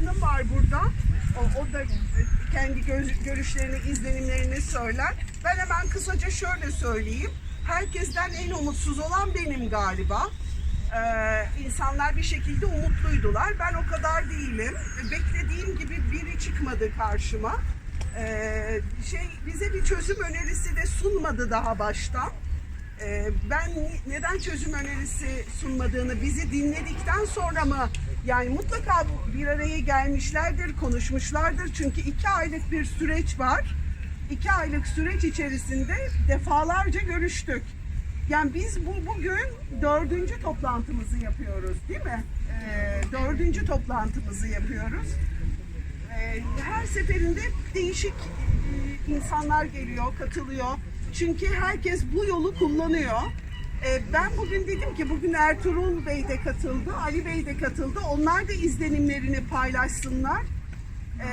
Hanım var burada. O, o da kendi göz- görüşlerini, izlenimlerini söyler. Ben hemen kısaca şöyle söyleyeyim. Herkesten en umutsuz olan benim galiba. Ee, insanlar bir şekilde umutluydular. Ben o kadar değilim. Beklediğim gibi biri çıkmadı karşıma. Ee, şey bize bir çözüm önerisi de sunmadı daha baştan. Ee, ben neden çözüm önerisi sunmadığını bizi dinledikten sonra mı yani mutlaka bir araya gelmişlerdir, konuşmuşlardır. Çünkü iki aylık bir süreç var. İki aylık süreç içerisinde defalarca görüştük. Yani biz bu bugün dördüncü toplantımızı yapıyoruz değil mi? Ee, dördüncü toplantımızı yapıyoruz. Ee, her seferinde değişik e, insanlar geliyor, katılıyor. Çünkü herkes bu yolu kullanıyor. Ee, ben bugün dedim ki bugün Ertuğrul Bey de katıldı, Ali Bey de katıldı. Onlar da izlenimlerini paylaşsınlar. Ee,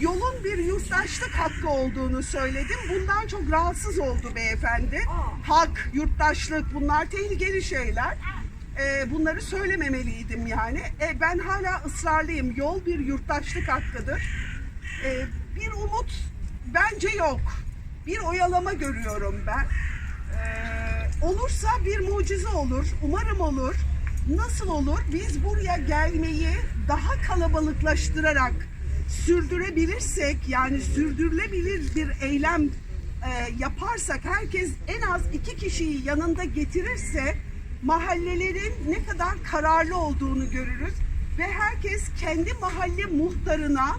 yolun bir yurttaşlık hakkı olduğunu söyledim. Bundan çok rahatsız oldu beyefendi. Hak, yurttaşlık bunlar tehlikeli şeyler. Ee, bunları söylememeliydim yani. E, ben hala ısrarlıyım. Yol bir yurttaşlık hakkıdır. Ee, bir umut bence yok. Bir oyalama görüyorum ben. Ee, olursa bir mucize olur. Umarım olur. Nasıl olur? Biz buraya gelmeyi daha kalabalıklaştırarak sürdürebilirsek yani sürdürülebilir bir eylem e, yaparsak herkes en az iki kişiyi yanında getirirse mahallelerin ne kadar kararlı olduğunu görürüz ve herkes kendi mahalle muhtarına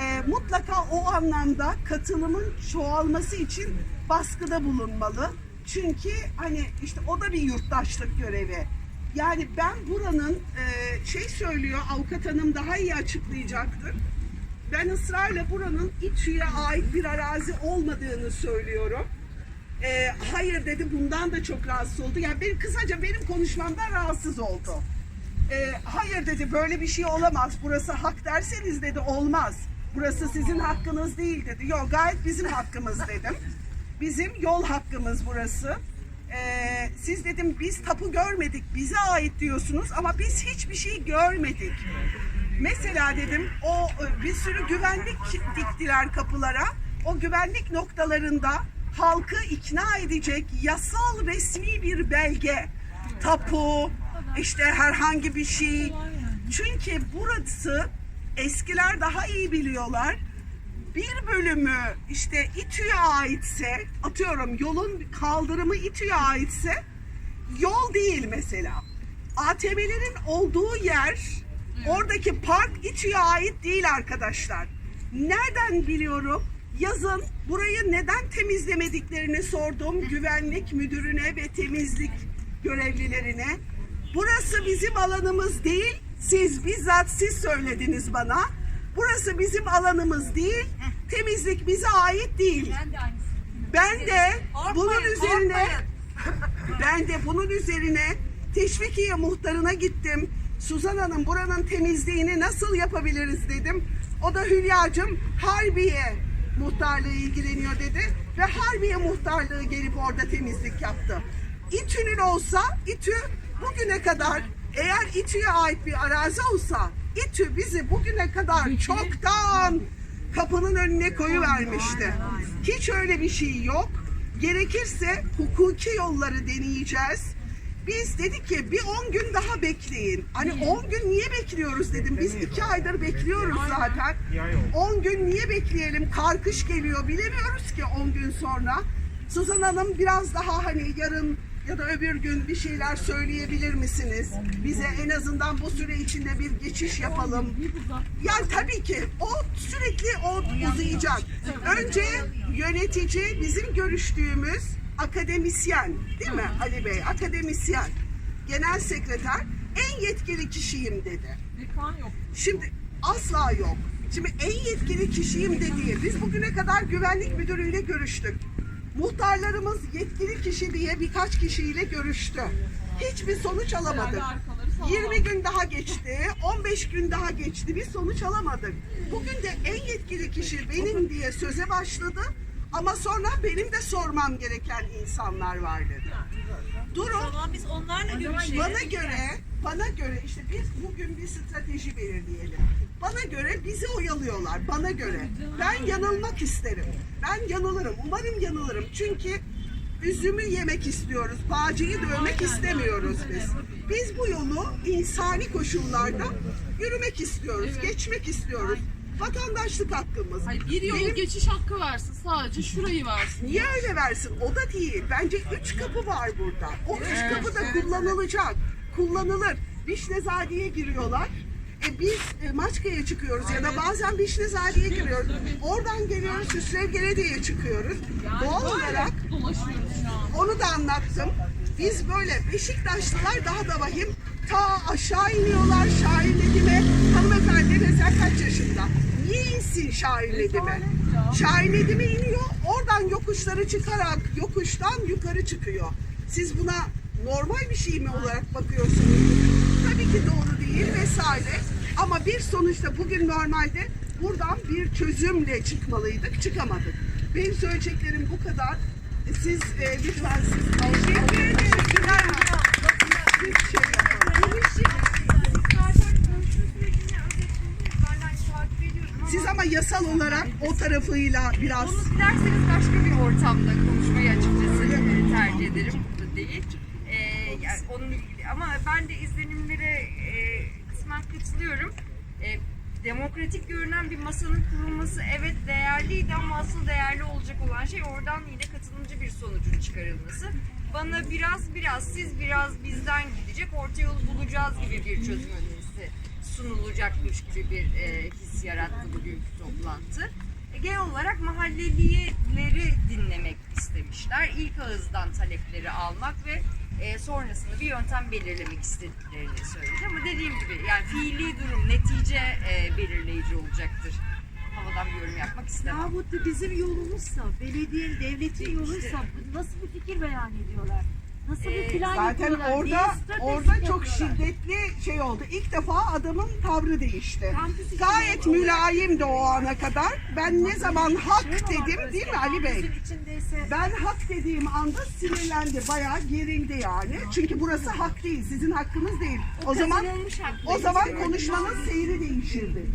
e, mutlaka o anlamda katılımın çoğalması için baskıda bulunmalı. Çünkü hani işte o da bir yurttaşlık görevi. Yani ben buranın e, şey söylüyor avukat hanım daha iyi açıklayacaktır. Ben ısrarla buranın İTÜ'ye ait bir arazi olmadığını söylüyorum. E, hayır dedi bundan da çok rahatsız oldu. Yani benim kısaca benim konuşmamdan rahatsız oldu. E, hayır dedi böyle bir şey olamaz. Burası hak derseniz dedi olmaz. Burası sizin hakkınız değil dedi. Yok gayet bizim hakkımız dedim. Bizim yol hakkımız burası. Ee, siz dedim biz tapu görmedik bize ait diyorsunuz ama biz hiçbir şey görmedik. Mesela dedim o bir sürü güvenlik diktiler kapılara. O güvenlik noktalarında halkı ikna edecek yasal resmi bir belge, tapu, işte herhangi bir şey. Çünkü burası eskiler daha iyi biliyorlar. Bir bölümü işte İTÜ'ye aitse, atıyorum yolun kaldırımı İTÜ'ye aitse yol değil mesela. ATM'lerin olduğu yer, oradaki park İTÜ'ye ait değil arkadaşlar. Nereden biliyorum? Yazın burayı neden temizlemediklerini sordum güvenlik müdürüne ve temizlik görevlilerine. Burası bizim alanımız değil. Siz bizzat siz söylediniz bana. Burası bizim alanımız değil. Temizlik bize ait değil. Ben de aynısını. Ben de bunun üzerine ben de bunun üzerine Teşvikiye muhtarına gittim. Suzan Hanım buranın temizliğini nasıl yapabiliriz dedim. O da Hülya'cığım Harbiye muhtarlığı ilgileniyor dedi. Ve Harbiye muhtarlığı gelip orada temizlik yaptı. İTÜ'nün olsa İTÜ bugüne kadar eğer İTÜ'ye ait bir arazi olsa İTÜ bizi bugüne kadar çoktan kapının önüne koyu vermişti. Hiç öyle bir şey yok. Gerekirse hukuki yolları deneyeceğiz. Biz dedik ki bir 10 gün daha bekleyin. Hani 10 gün niye bekliyoruz dedim. Biz 2 aydır bekliyoruz zaten. 10 gün niye bekleyelim? Karkış geliyor. Bilemiyoruz ki 10 gün sonra. Suzan Hanım biraz daha hani yarın ya da öbür gün bir şeyler söyleyebilir misiniz? Bize en azından bu süre içinde bir geçiş yapalım. Yani tabii ki o sürekli o uzayacak. Önce yönetici bizim görüştüğümüz akademisyen değil mi Ali Bey? Akademisyen, genel sekreter en yetkili kişiyim dedi. Şimdi asla yok. Şimdi en yetkili kişiyim dediği, biz bugüne kadar güvenlik müdürüyle görüştük. Muhtarlarımız yetkili kişi diye birkaç kişiyle görüştü. Hiçbir sonuç alamadık. Herhalde arkaları sağlam. 20 gün daha geçti, 15 gün daha geçti. Bir sonuç alamadık. Bugün de en yetkili kişi benim diye söze başladı. Ama sonra benim de sormam gereken insanlar var dedi. Durum Tamam biz onlarla görüşelim. bana göre bana göre işte biz bugün bir strateji belirleyelim. Bana göre bizi oyalıyorlar. Bana göre. Ben yanılmak isterim. Ben yanılırım. Umarım yanılırım. Çünkü üzümü yemek istiyoruz. Bağcıyı dövmek istemiyoruz biz. Biz bu yolu insani koşullarda yürümek istiyoruz. Geçmek istiyoruz. Vatandaşlık hakkımız. Hayır, bir yol Benim- geçiş hakkı versin. Sadece şurayı versin. Niye öyle versin? O da değil. Bence üç kapı var burada. O üç kapı da kullanılacak. Kullanılır. Vişnezade'ye giriyorlar. E biz e, Maçka'ya çıkıyoruz ya da bazen Vişnezade'ye giriyoruz. Oradan geliyoruz Hüsrevgele'ye çıkıyoruz. Doğal olarak Dolaşıyoruz şu an. onu da anlattım. Biz böyle Beşiktaşlılar daha da vahim. Ta aşağı iniyorlar Şahin Nedim'e. Hanımefendi mesela kaç yaşında? Niye insin Şahin Nedim'e? Şahin Nedim'e iniyor. Oradan yokuşları çıkarak yokuştan yukarı çıkıyor. Siz buna normal bir şey mi olarak bakıyorsunuz? Tabii ki doğru değil vesaire. Ama bir sonuçta bugün normalde buradan bir çözümle çıkmalıydık. Çıkamadık. Benim söyleyeceklerim bu kadar. Siz e, lütfen siz teşekkür ederim. Teşekkürler. Siz şey. Siz ama yasal olarak o tarafıyla biraz Onu dilerseniz başka bir ortamda konuşmayı açıkçası e, tercih ederim. Burada değil. Ee, yani onun ilgili ama ben de izlenimlere e, kısmen katılıyorum. E, demokratik görünen bir masanın kurulması evet değerliydi ama asıl değerli olacak olan şey oradan yine katılımcı bir sonucun çıkarılması. Bana biraz biraz siz biraz bizden gidecek orta yolu bulacağız gibi bir çözüm önerisi sunulacakmış gibi bir e, his yarattı bugünkü toplantı. E, genel olarak mahallelileri dinlemek istemişler. İlk ağızdan talepleri almak ve e, sonrasında bir yöntem belirlemek istediklerini söyledi. Ama dediğim gibi yani fiili durum netice e, belirleyici olacaktır. Havadan bir yorum yapmak istemem. Ya bu da bizim yolumuzsa, belediyenin, devletin yoluysa nasıl bir fikir beyan ediyorlar? Nasıl Ee, bir plan zaten yapıyorlar? orada Neyi orada çok yapıyorlar? şiddetli şey oldu. İlk defa adamın tavrı değişti. Kampüs Gayet oluyor. mülayimdi o ana kadar. Ben ne zaman hak Şey dedim değil mi Ali Bey? kampüsün içindeyse Ben hak dediğim anda sinirlendi, bayağı gerildi yani. Çünkü burası hak değil, sizin hakkınız değil. O, zaman kazanılmış hak o değil. zaman konuşmanın seyri değişirdi.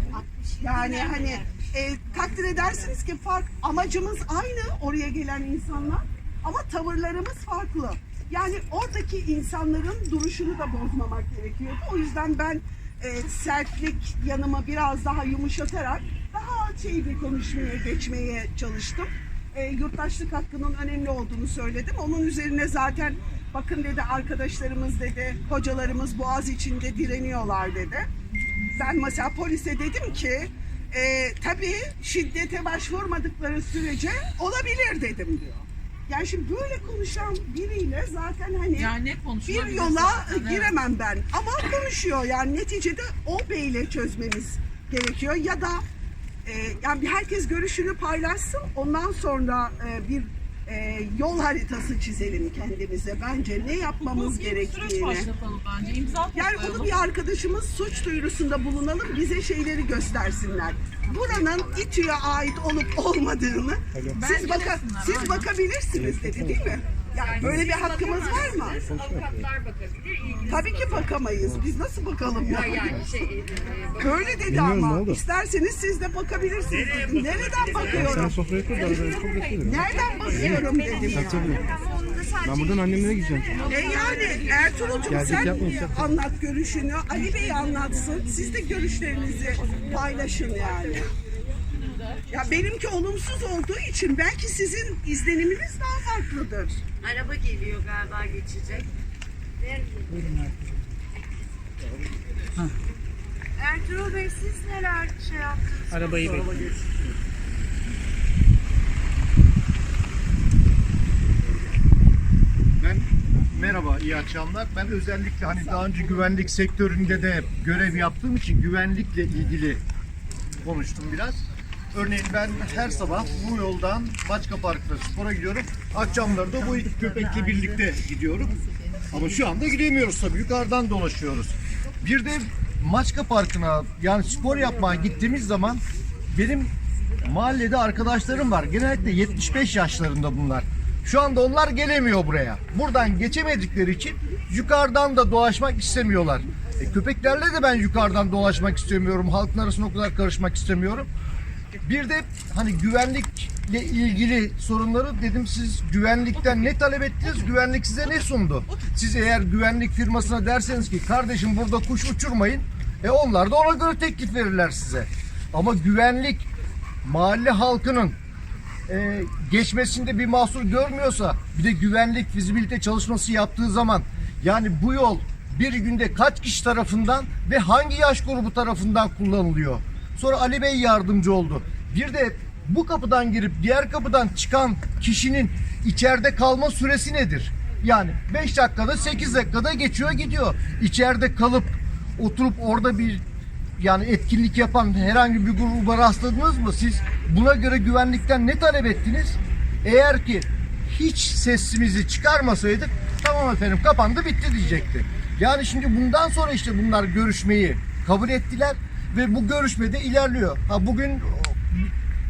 Yani hani e, takdir edersiniz ki fark amacımız aynı oraya gelen insanlar ama tavırlarımız farklı. Yani oradaki insanların duruşunu da bozmamak gerekiyordu. O yüzden ben e, sertlik yanıma biraz daha yumuşatarak daha şey bir konuşmaya geçmeye çalıştım. E, yurttaşlık hakkının önemli olduğunu söyledim. Onun üzerine zaten bakın dedi arkadaşlarımız dedi, hocalarımız boğaz içinde direniyorlar dedi. Ben mesela polise dedim ki e, tabii şiddete başvurmadıkları sürece olabilir dedim diyor. Yani şimdi böyle konuşan biriyle zaten hani Yani ne bir yola zaten, evet. giremem ben. Ama konuşuyor yani neticede o beyle çözmemiz gerekiyor ya da e, yani bir herkes görüşünü paylaşsın ondan sonra e, bir e, yol haritası çizelim kendimize bence ne yapmamız süreç gerektiğini. başlatalım bence. İmza Yani toplayalım. bunu bir arkadaşımız suç duyurusunda bulunalım, bize şeyleri göstersinler. Buranın İTÜ'ye ait olup olmadığını siz, baka, siz bakabilirsiniz dedi değil mi? Yani böyle bir hakkımız var mı? bakamazsınız, Avukatlar bakabilir, ilgili Tabii ki bakamayız. Biz nasıl bakalım ya? yani şey, e, bak- Böyle dedi Bilmiyorum, ne ama. oldu? İsterseniz siz de bakabilirsiniz dedi. Nereden Sen bakıyorum? sofrayı kur da arada çok. Nereden bakıyorum dedim. Tabii. Ama onu da sadece Ben buradan annemlere gideceğim. E yani Ertuğrul'cum sen anlat görüşünü. Ali Bey anlatsın. Siz de görüşlerinizi paylaşın yani. Ya benimki olumsuz olduğu için belki sizin izleniminiz daha farklıdır. Araba geliyor galiba geçecek. Ertuğrul Bey siz neler şey yaptınız? Arabayı bekliyorum. Ben merhaba, iyi akşamlar. Ben özellikle hani daha önce güvenlik sektöründe de görev yaptığım için güvenlikle ilgili konuştum biraz. Örneğin ben her sabah bu yoldan Maçka Parkı'na spora gidiyorum. Akşamları da bu iki köpekle birlikte gidiyorum. Ama şu anda gidemiyoruz tabii. Yukarıdan dolaşıyoruz. Bir de Maçka Parkı'na yani spor yapmaya gittiğimiz zaman benim mahallede arkadaşlarım var. Genellikle 75 yaşlarında bunlar. Şu anda onlar gelemiyor buraya. Buradan geçemedikleri için yukarıdan da dolaşmak istemiyorlar. E, köpeklerle de ben yukarıdan dolaşmak istemiyorum. Halkın arasına o kadar karışmak istemiyorum. Bir de hani güvenlikle ilgili sorunları dedim siz güvenlikten ne talep ettiniz? Güvenlik size ne sundu? Siz eğer güvenlik firmasına derseniz ki kardeşim burada kuş uçurmayın. E onlar da ona göre teklif verirler size. Ama güvenlik mahalle halkının e, geçmesinde bir mahsur görmüyorsa bir de güvenlik fizibilite çalışması yaptığı zaman yani bu yol bir günde kaç kişi tarafından ve hangi yaş grubu tarafından kullanılıyor? Sonra Ali Bey yardımcı oldu. Bir de bu kapıdan girip diğer kapıdan çıkan kişinin içeride kalma süresi nedir? Yani 5 dakikada 8 dakikada geçiyor gidiyor. İçeride kalıp oturup orada bir yani etkinlik yapan herhangi bir gruba rastladınız mı? Siz buna göre güvenlikten ne talep ettiniz? Eğer ki hiç sesimizi çıkarmasaydık tamam efendim kapandı bitti diyecekti. Yani şimdi bundan sonra işte bunlar görüşmeyi kabul ettiler ve bu görüşmede ilerliyor. Ha bugün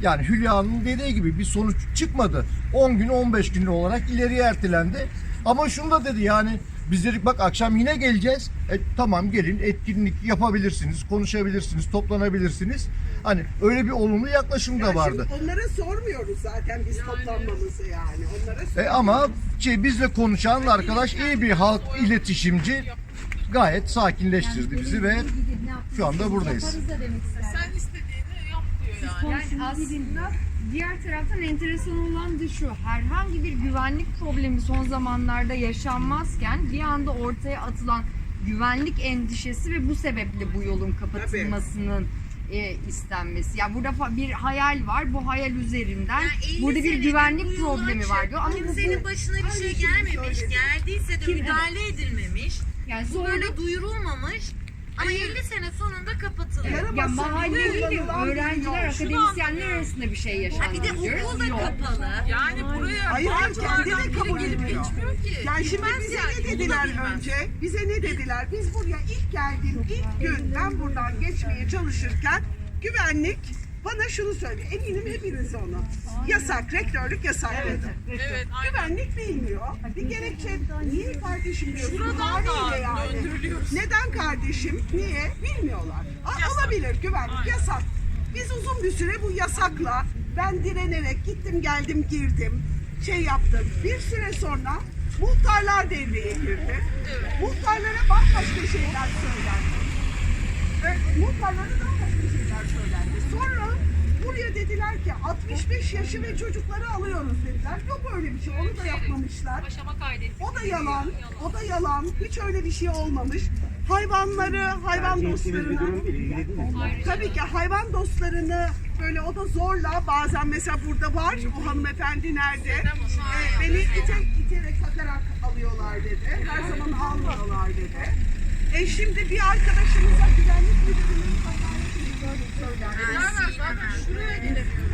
yani Hülya Hanım'ın dediği gibi bir sonuç çıkmadı. 10 gün 15 gün olarak ileriye ertelendi. Ama şunu da dedi yani biz dedik bak akşam yine geleceğiz. E, tamam gelin etkinlik yapabilirsiniz, konuşabilirsiniz, toplanabilirsiniz. Hani öyle bir olumlu yaklaşım da Yani vardı. şimdi onlara sormuyoruz zaten biz toplanmamızı yani. Onlara E, ama şey bizle konuşan arkadaş iyi bir halk iletişimci gayet sakinleştirdi bizi ve şu anda buradayız. Sen istediğini yap diyor yani. Yani aslında diğer taraftan enteresan olan da şu. Herhangi bir güvenlik problemi son zamanlarda yaşanmazken bir anda ortaya atılan güvenlik endişesi ve bu sebeple bu yolun kapatılmasının e, istenmesi. Ya burada fa- bir hayal var. Bu hayal üzerinden burada bir güvenlik problemi var diyor. Ama bu, Kimsenin başına bir şey gelmemiş, geldiyse de Kim- müdahale edilmemiş. yani Bu sonra böyle duyurulmamış. Ama 50 sene sonunda kapatılıyor. Ya mahalleyle öğrenciler, akademisyenler arasında bir şey yaşandı. Ha bir de okul da kapalı. Yani buraya Hayır, hayır, kendi de kabul ki. Yani şimdi bize ne dediler önce? Bize ne dediler? Biz buraya ilk geldiğim ilk gün ben buradan geçmeye çalışırken güvenlik bana şunu söyledi. Eminim hepiniz onu. Yasak, rektörlük yasak dedi. Evet, aynen. Güvenlik bilmiyor. Bir gerekçe niye kardeşim diyorsun? Şuradan da yani. döndürülüyoruz. Neden kardeşim? Niye? Bilmiyorlar. A- Yasak. Olabilir güvenlik Aynen. yasak. Biz uzun bir süre bu yasakla ben direnerek gittim geldim girdim şey yaptım. Bir süre sonra muhtarlar devreye girdi. Muhtarlara bambaşka şeyler söylendi. Ve muhtarlara. Sonra dediler ki 65 yaşı ve çocukları alıyoruz dediler. Yok öyle bir şey onu da yapmamışlar. Aşama kaydetti. O da yalan, o da yalan. Hiç öyle bir şey olmamış. Hayvanları, hayvan dostlarını, tabii ki hayvan dostlarını böyle o da zorla bazen mesela burada var, o hanımefendi nerede? Ee, beni ite, iterek sakarak alıyorlar dedi. Her zaman almıyorlar dedi. E şimdi bir arkadaşımıza güvenlik müdürünün.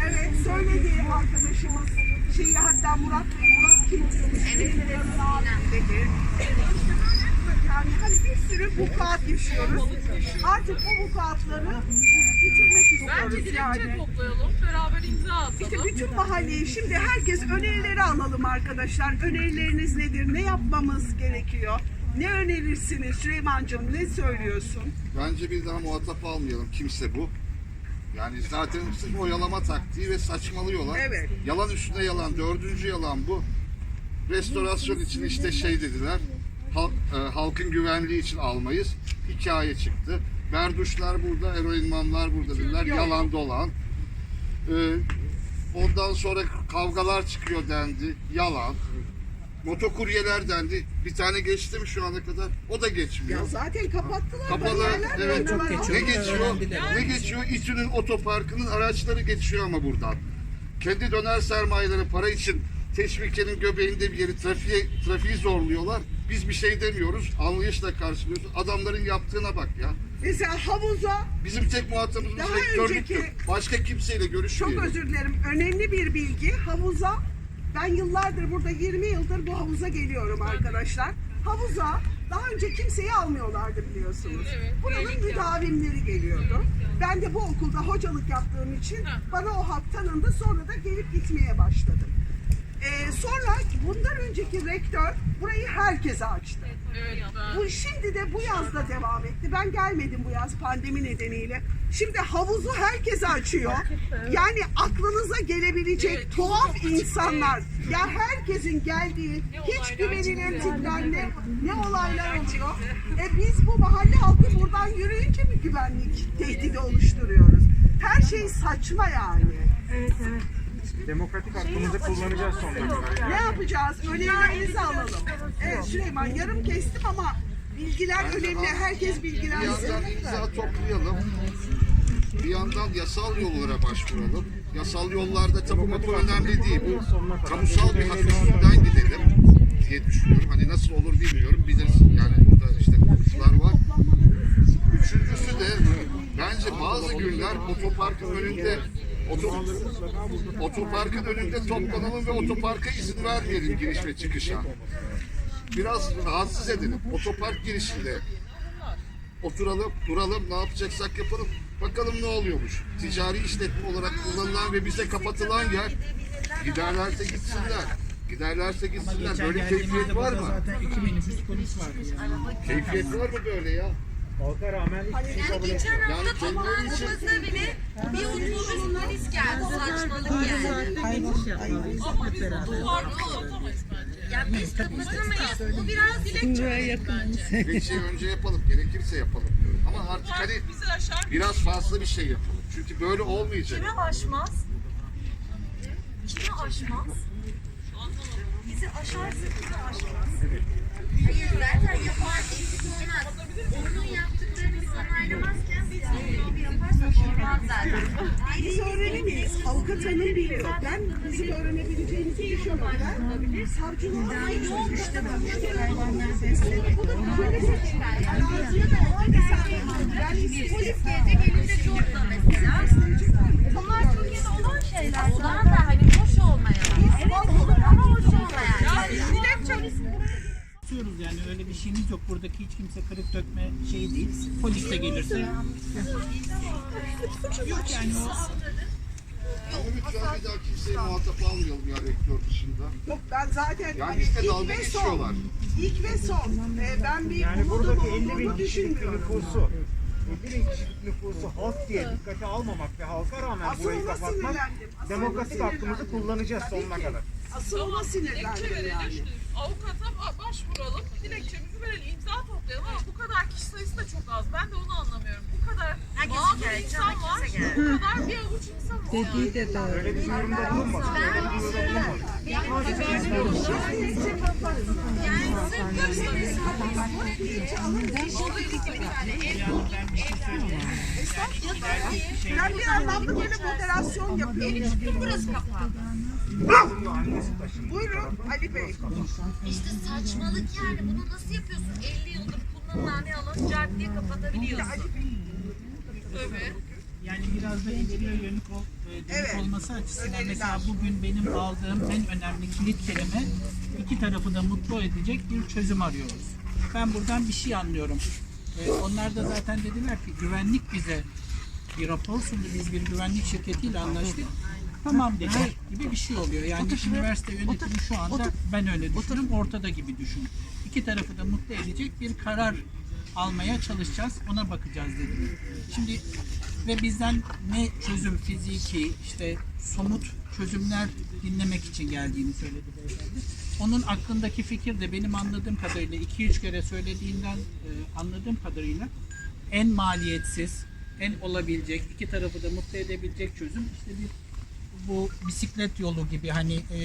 Evet söyledi arkadaşımız şeyi hatta Murat Bey, Murat kim? Evet, evet. Yani hani bir sürü vukuat yaşıyoruz. Artık bu vukuatları bitirmek Bence istiyoruz dilekçe yani. toplayalım, beraber imza atalım. İşte bütün mahalleyi şimdi herkes önerileri alalım arkadaşlar. Önerileriniz nedir? Ne yapmamız gerekiyor? Ne önerirsiniz Süleyman'cığım? Ne söylüyorsun? Bence bir daha muhatap almayalım. Kimse bu. Yani zaten sırf oyalama taktiği ve saçmalıyorlar. Evet. Yalan üstüne yalan. Dördüncü yalan bu. Restorasyon için işte şey dediler. hal- e, halkın güvenliği için almayız. Hikaye çıktı. Berduşlar burada, eroinmanlar burada dediler. Yalan dolan. E, ondan sonra kavgalar çıkıyor dendi. Yalan. Motokuryeler dendi. Bir tane geçti mi şu ana kadar? O da geçmiyor. Ya zaten kapattılar. Kapalı. bariyerler Evet. koydular. Ne geçiyor? Ne geçiyor? İTÜ'nün otoparkının araçları geçiyor ama buradan. Kendi döner sermayeleri para için teşvikenin göbeğinde bir yeri trafiğe, trafiği zorluyorlar. Biz bir şey demiyoruz. Anlayışla karşılıyoruz. Adamların yaptığına bak ya. Mesela havuza Bizim tek muhatabımız Daha önceki- Başka kimseyle Çok görüşmüyoruz. özür dilerim. Önemli bir bilgi. Havuza ben yıllardır burada 20 yıldır bu havuza geliyorum arkadaşlar. Havuza daha önce kimseyi almıyorlardı biliyorsunuz. Evet, Buranın üyelik yap- müdavimleri geliyordu. Ben de bu okulda hocalık yaptığım için bana o hak tanındı. Sonra da gelip gitmeye başladım. Ee, sonra bundan önceki rektör burayı herkese açtı. Evet. Bu şimdi de bu yazda devam etti. Ben gelmedim bu yaz pandemi nedeniyle. Şimdi havuzu herkese açıyor. Yani aklınıza gelebilecek Evet, tuhaf insanlar. Ya herkesin geldiği hiç olaylar güvenilir tipler ne, ne olaylar oluyor. E biz bu mahalle halkı buradan yürüyünce mi güvenlik tehdidi oluşturuyoruz? Her şey saçma yani. Demokratik hakkımızı kullanacağız sonuna kadar. Ne yapacağız? Önerilerinizi alalım. Evet Süleyman yarım kestim ama bilgiler önemli. Herkes Bir bilgilensin. yandan imza toplayalım. Bir yandan yasal yollara başvuralım. Yasal yollarda tapu mapu önemli değil. Bu kamusal bir hak üstünden gidelim diye düşünüyorum. Hani nasıl olur bilmiyorum. Bilirsin yani burada işte hukukçular var. Üçüncüsü de bence bazı günler otoparkın önünde oto, otoparkın önünde toplanalım ve otoparka izin vermeyelim giriş ve çıkışa. Biraz rahatsız edelim. Otopark girişinde oturalım, duralım, ne yapacaksak yapalım. Bakalım ne oluyormuş. Ticari işletme olarak kullanılan ve bize kapatılan yer giderlerse gitsinler. Giderlerse gitsinler. Böyle keyfiyet var mı? Zaten iki minibüs polis vardı yani. Keyfiyet var mı böyle ya? Halka rağmen hiçbir şey kabul etmiyor. Geçen hafta Yani toplantımızda bile bir otobüs polis geldi. Saçmalık yani. Duvarda kapatamayız bence. Ya biz kapatamayız. Bu biraz dilekçe bence. dilekçeyi önce yapalım. Gerekirse yapalım diyorum. Ama artık aşar. biraz fazla bir şey yapalım. Çünkü böyle olmayacak. Kime aşmaz? Kime aşmaz? Bizi aşarsa kime aşmaz? Hayır zaten yapar eksik olmaz. Onun yaptıklarını biz öğrenemeyiz. Avukatının biliyor. Ben bizim öğrenebileceğimizi düşünüyorum. Ben savcılığa işte ben müşterilerden seslenim. Polis gelecek elinde cordla mesela. Bunlar Türkiye'de olan şeyler. Olan da hani hoş olmayan. Evet olur ama hoş olmayan. şeyler. Tutuyoruz bir şeyimiz yok. Buradaki hiç kimse kırık dökme şeyi değil. Polis de gelirse yok yani o lütfen bir daha kimseyi muhatap almayalım ya rektör dışında. Yok ben zaten Yani hani işte ilk dalga ve geçiyorlar. son. İlk ve son. Ee, ben bir Yani umudum buradaki 50 bin olduğunu kişilik düşünmüyorum. nüfusu 50 bin kişilik nüfusu halk diye dikkate almamak ve halka rağmen Asıl burayı ona kapatmak sinirlendim. Asıl ona demokratik hakkımızı sinirlendim. kullanacağız Tabii sonuna ki. kadar. Asıl ona sinirlendim yani. Avukata ba- başvuralım. Dilekçemizi verelim. imza toplayalım ama bu kadar kişi sayısı da çok az. Ben de onu anlamıyorum. Bu kadar Herkes mağdur şikayetçi insan ama var. kimse gelmiyor. Bu kadar bir avuç insan var. Dediği de Öyle bir durumda bulunmasın. Öyle bir durumda bulunmasın. Ben bir anlamda böyle moderasyon yapıyorum. Burası kapalı. Buyurun Ali Bey. İşte saçmalık yani. Bunu nasıl yapıyorsun? 50 yıldır kullanılan bir alanı cart diye kapatabiliyorsun. Tabii. yani biraz da ileriye yönelik, ol, e, dönük Evet. olması açısından Öneriler. mesela bugün benim aldığım en önemli kilit kelime iki tarafı da mutlu edecek bir çözüm arıyoruz. Ben buradan bir şey anlıyorum. E, onlar da zaten dediler ki güvenlik bize bir rapor sundu. Biz bir güvenlik şirketiyle anlaştık. Tamam dedi gibi bir şey oluyor. Yani üniversite yönetimi şu anda ben öyle düşünüyorum. Ortada gibi düşün. İki tarafı da mutlu edecek bir karar almaya çalışacağız. Ona bakacağız dedi. Şimdi ve bizden ne çözüm fiziki işte somut çözümler dinlemek için geldiğini söyledi beyefendi. Onun aklındaki fikir de benim anladığım kadarıyla 2-3 kere söylediğinden e, anladığım kadarıyla en maliyetsiz, en olabilecek, iki tarafı da mutlu edebilecek çözüm işte bir bu bisiklet yolu gibi hani e,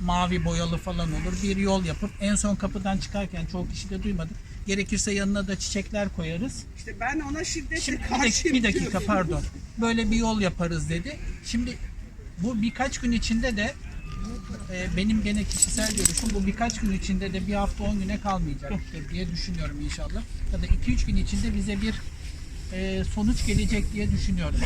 mavi boyalı falan olur. Bir yol yapıp en son kapıdan çıkarken çoğu kişi de duymadı. Gerekirse yanına da çiçekler koyarız. İşte ben ona şiddetle Şimdi bir dakika, bir dakika pardon. Böyle bir yol yaparız dedi. Şimdi bu birkaç gün içinde de e, benim gene kişisel görüşüm bu birkaç gün içinde de bir hafta 10 güne kalmayacaktır diye düşünüyorum inşallah. Ya da 2-3 gün içinde bize bir e, sonuç gelecek diye düşünüyorum.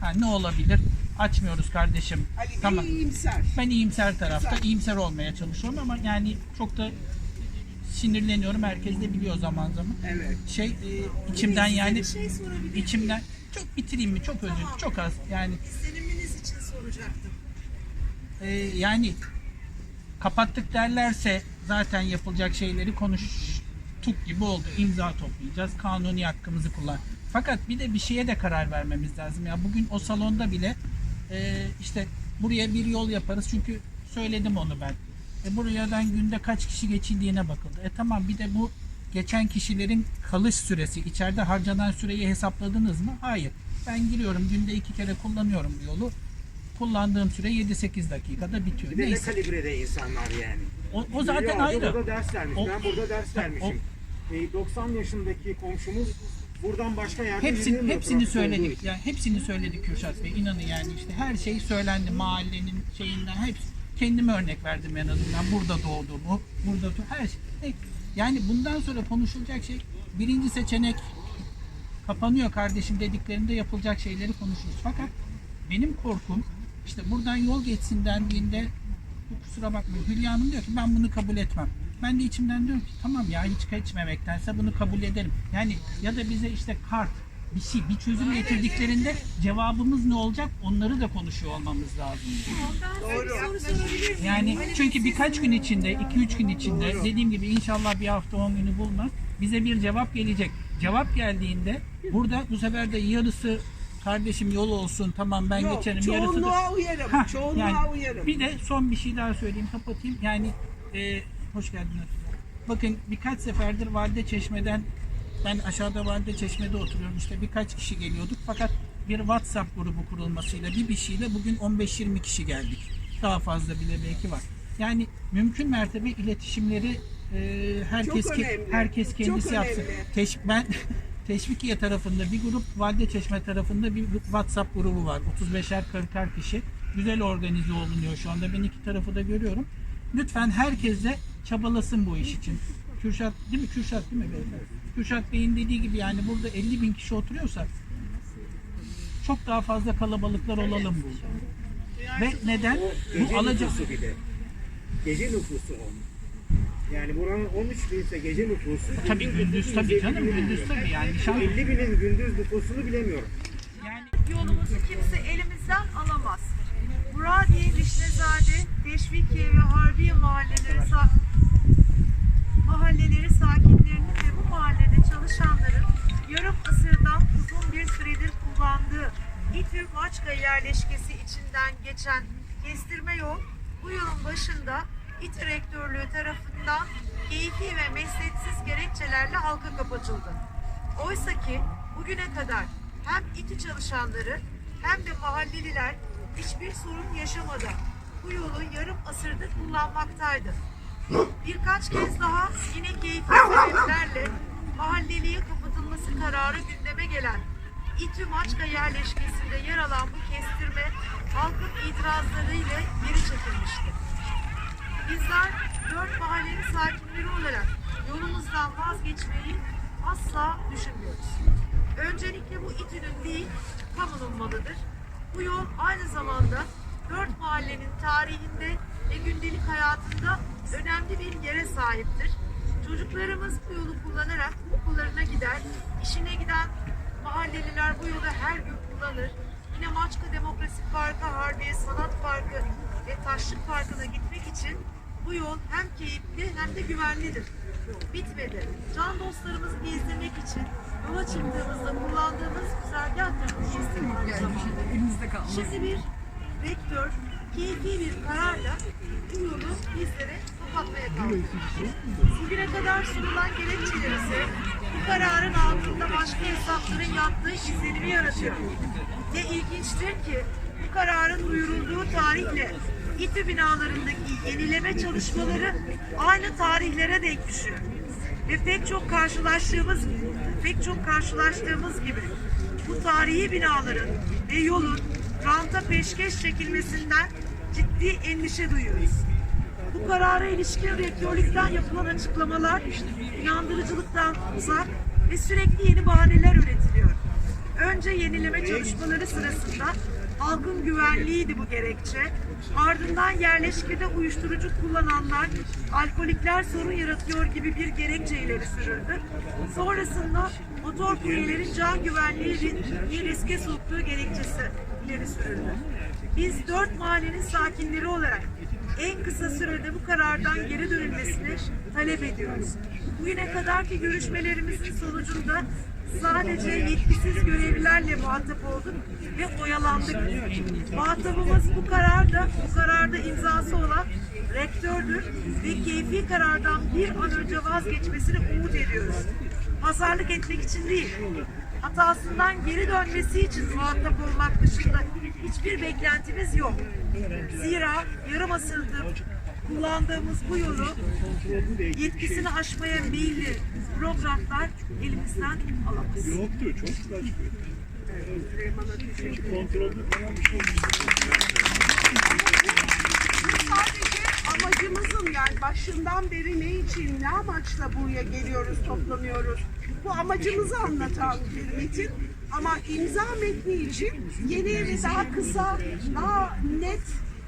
Ha, ne olabilir? Açmıyoruz kardeşim. Ali tamam. iyimser. Ben iyimser tarafta, iyimser olmaya çalışıyorum ama yani çok da sinirleniyorum. Herkes de biliyor zaman zaman. Evet. Şey e, içimden yani içimden çok bitireyim mi? Çok özür çok az. Yani İzleniminiz için soracaktım. e, yani kapattık derlerse zaten yapılacak şeyleri konuştuk gibi oldu. İmza toplayacağız, kanuni hakkımızı kullan. Fakat bir de bir şeye de karar vermemiz lazım. Ya bugün o salonda bile e, işte buraya bir yol yaparız çünkü söyledim onu ben. E buradan günde kaç kişi geçildiğine bakıldı. E tamam bir de bu geçen kişilerin kalış süresi, içeride harcanan süreyi hesapladınız mı? Hayır. Ben giriyorum günde iki kere kullanıyorum bu yolu. Kullandığım süre 7-8 dakikada bitiyor. Bir de ne Neyse. kalibrede insanlar yani. O, o zaten ayrı. Burada ders vermiş. O- ben burada ders vermişim. E, 90 yaşındaki komşumuz buradan başka yerde Hepsini, yürüyemiyor hepsini trafik olduğu söyledik. için. Yani hepsini söyledik Kürşat Bey. İnanın yani işte her şey söylendi mahallenin şeyinden hepsi. Kendime örnek verdim en azından. Burada doğduğumu, burada doğ- her şey. E, Yani bundan sonra konuşulacak şey birinci seçenek kapanıyor kardeşim dediklerinde yapılacak şeyleri konuşuruz. Fakat benim korkum işte buradan yol geçsin dendiğinde kusura bakmayın Hülya Hanım diyor ki ben bunu kabul etmem. Ben de içimden diyorum ki tamam ya hiç geçmemektense bunu kabul ederim. Yani ya da bize işte kart bir şey bir çözüm getirdiklerinde cevabımız ne olacak onları da konuşuyor olmamız lazım. Yani çünkü birkaç gün içinde, 2-3 gün içinde dediğim gibi inşallah bir hafta 10 günü bulmaz. Bize bir cevap gelecek. Cevap geldiğinde burada bu sefer de yarısı kardeşim yol olsun tamam ben Yok, geçerim yarısı da uyarım. Hah, çoğunluğa yani uyarım. Bir de son bir şey daha söyleyeyim kapatayım. Yani e, hoş geldiniz. Bakın birkaç seferdir Valide Çeşme'den ben aşağıda Valide Çeşme'de oturuyorum işte birkaç kişi geliyorduk fakat bir WhatsApp grubu kurulmasıyla bir bir şeyle bugün 15-20 kişi geldik. Daha fazla bile belki var. Yani mümkün mertebe iletişimleri e, herkes Çok önemli. herkes kendisi Çok yapsın. önemli. Teş- ben Teşvikiye tarafında bir grup, Valide Çeşme tarafında bir WhatsApp grubu var. 35'er 40'er kişi. Güzel organize olunuyor şu anda. Ben iki tarafı da görüyorum. Lütfen herkes de çabalasın bu iş için. Kürşat değil mi? Kürşat değil mi beyefendi? Kürşat Bey'in dediği gibi yani burada 50 bin kişi oturuyorsa çok daha fazla kalabalıklar olalım burada. Ve neden? Bu alacak nüfusu bir de. Gece nüfusu o. Yani buranın 13 binse gece nüfusu. tabii gündüz tabii canım gündüz tabii yani nişan 50 binin gündüz nüfusunu bilemiyorum. yani yolumuzu kimse elimizden alamaz. Muradiye, Vişnezade, Teşvikiye ve Harbiye mahalleleri, sa- mahalleleri sakinlerinin ve bu mahallede çalışanların yarım asırdan uzun bir süredir kullandığı İTÜ Maçka yerleşkesi içinden geçen kestirme yol bu yolun başında İTÜ Rektörlüğü tarafından keyfi ve mesleksiz gerekçelerle halka kapatıldı. Oysa ki bugüne kadar hem İTÜ çalışanları hem de mahalleliler hiçbir sorun yaşamadan bu yolu yarım asırdır kullanmaktaydı. Birkaç kez daha yine keyfi sebeplerle mahalleliye kapatılması kararı gündeme gelen İTÜ Maçka yerleşkesinde yer alan bu kestirme halkın itirazlarıyla geri çekilmişti. Bizler dört mahallenin sakinleri olarak yolumuzdan vazgeçmeyi asla düşünmüyoruz. Öncelikle bu İTÜ'nün değil, kamunun malıdır. Bu yol aynı zamanda dört mahallenin tarihinde ve gündelik hayatında önemli bir yere sahiptir. Çocuklarımız bu yolu kullanarak okullarına gider, işine giden mahalleliler bu yolu her gün kullanır. Yine Maçka Demokrasi Parkı, Harbiye Sanat Parkı ve Taşlık Parkı'na gitmek bu yol hem keyifli hem de güvenlidir. Bitmedi. Can dostlarımızı gezdirmek için yola çıktığımızda kullandığımız bu kestirme aynı zamanda. Elimizde kalmış. Şimdi bir rektör keyfi bir kararla bu yolu bizlere kapatmaya kalktı. Bugüne kadar sunulan gerekçeler ise bu kararın altında başka hesapların yattığı izlenimi yaratıyor. Ve ilginçtir ki bu kararın duyurulduğu tarihle İTÜ binalarındaki yenileme çalışmaları aynı tarihlere denk düşüyor. Ve pek çok karşılaştığımız pek çok karşılaştığımız gibi bu tarihi binaların ve yolun ranta peşkeş çekilmesinden ciddi endişe duyuyoruz. Bu karara ilişkin rektörlükten yapılan açıklamalar inandırıcılıktan uzak ve sürekli yeni bahaneler üretiliyor. Önce yenileme çalışmaları sırasında halkın güvenliğiydi bu gerekçe. Ardından yerleşkede uyuşturucu kullananlar, alkolikler sorun yaratıyor gibi bir gerekçe ileri sürüldü. Sonrasında motor kuryelerin can güvenliği riske soktuğu gerekçesi ileri sürüldü. Biz dört mahallenin sakinleri olarak en kısa sürede bu karardan geri dönülmesini talep ediyoruz. Bugüne kadarki görüşmelerimizin sonucunda sadece yetkisiz görevlilerle muhatap olduk ve oyalandık. Muhatabımız bu kararda, bu kararda imzası olan rektördür ve keyfi karardan bir an önce vazgeçmesini umut ediyoruz. Pazarlık etmek için değil, hatasından geri dönmesi için muhatap olmak dışında hiçbir beklentimiz yok. Zira yarım asırdır kullandığımız bu yolu yetkisini aşmaya meyilli bürokratlar elimizden alamaz. Yoktu, çok saçma. Kontrollü falan bir şey Bu sadece amacımızın yani başından beri ne için, ne amaçla buraya geliyoruz, toplanıyoruz. Bu amacımızı anlatan bir metin. Ama imza metni için yeni ve daha kısa, daha net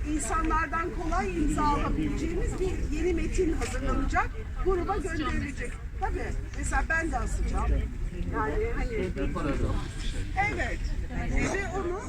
insanlardan kolay imza alabileceğimiz bir yeni metin hazırlanacak. Gruba gönderilecek. Tabii. Mesela ben de asacağım. Yani hani Evet. Ve onu